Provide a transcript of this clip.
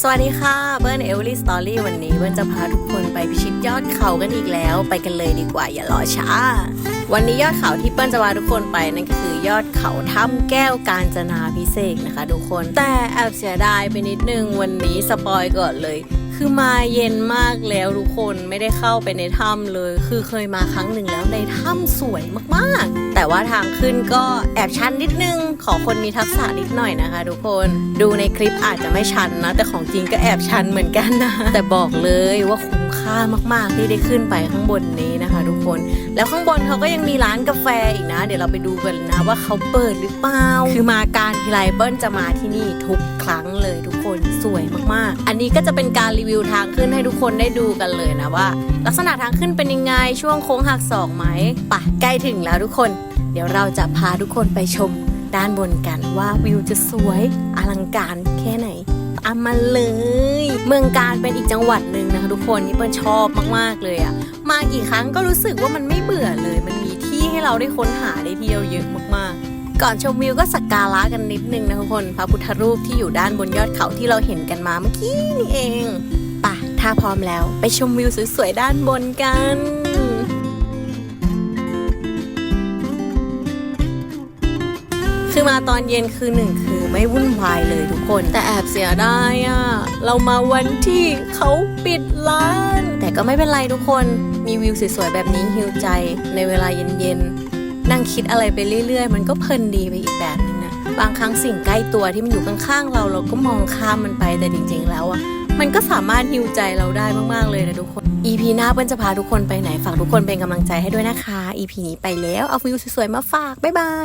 สวัสดีค่ะเบิร์นเอลลี่สตอรี่วันนี้เบิร์นจะพาทุกคนไปพิชิตยอดเขากันอีกแล้ว ไปกันเลยดีกว่าอย่ารอช้า วันนี้ยอดเขาที่เปิ้ลจะพาทุกคนไปนั่นก็คือยอดเขาถ้ำแก้วกาญจนาพิเศษนะคะ ทุกคน แต่แอบเสียดายไปนิดนึงวันนี้สปอยก่อนเลย คือมาเย็นมากแล้วทุกคนไม่ได้เข้าไปในถ้ำเลย คือเคยมาครั้งหนึ่งแล้วในถ้ำสวยมากๆ แต่ว่าทางขึ้นก็แอบชันนิดนึง ขอคนมีทักษะนิดหน่อยนะคะ ทุกคนดูในคลิปอาจจะไม่ชันนะ แต่ของจริงก็แอบชันเหมือนกันนะแต่บอกเลยว่าคุ้มค่ามากๆที่ได้ขึ้นไปข้างบนนี้นะคะ ทุกคน แล้วข้างบนเขาก็ยังมีร้านกาแฟอีกนะ เดี๋ยวเราไปดูกันนะว่าเขาเปิดหรือเปล่าคือมาการทีไรเปิ้ลจะมาที่นี่ทุกครั้งเลยทุกคนสวยมากๆ อันนี้ก็จะเป็นการรีวิวิวทางขึ้นให้ทุกคนได้ดูกันเลยนะว่า ลักษณะทางขึ้นเป็นยังไงช่วงโค้งหักศอกไหมปะใกล้ถึงแล้วทุกคน เดี๋ยวเราจะพาทุกคนไปชมด้านบนกันว่าวิวจะสวยอลังการแค่ไหนตามมาเลย เมืองการเป็นอีกจังหวัดหนึ่งนะคะทุกคนที่เปิ้ลชอบมากๆเลยอะมากี่ครั้งก็รู้สึกว่ามันไม่เบื่อเลย มันมีที่ให้เราได้ค้นหาได้เที่ยวเยอะมากๆ ก่อนชมวิวก็สักการะกันนิดนึงนะทุกคนพระพุทธรูปที่อยู่ด้านบนยอดเขาที่เราเห็นกันมาเมื่อกี้นี่เอง ปะถ้าพร้อมแล้วไปชมวิวสวยๆด้านบนกันคือมาตอนเย็นคือหนึ่งคือไม่วุ่นวายเลยทุกคน แต่แอบเสียดายอะ เรามาวันที่เขาปิดร้าน แต่ก็ไม่เป็นไรทุกคนมีวิวสวยๆแบบนี้ฮิวใจในเวลาเย็นๆ นั่งคิดอะไรไปเรื่อยๆ มันก็เพลินดีไปอีกแบบ บางครั้งสิ่งใกล้ตัวที่มันอยู่ข้างๆเราเราก็มองข้ามมันไปแต่จริงๆ แล้วอะมันก็สามารถฮิวใจเราได้มากๆเลยนะทุกคน EP หน้าเปิ้ลจะพาทุกคนไปไหนฝากทุกคนเป็นกำลังใจให้ด้วยนะคะ EP นี้ไปแล้วเอาวิวสวยๆมาฝากบ๊ายบาย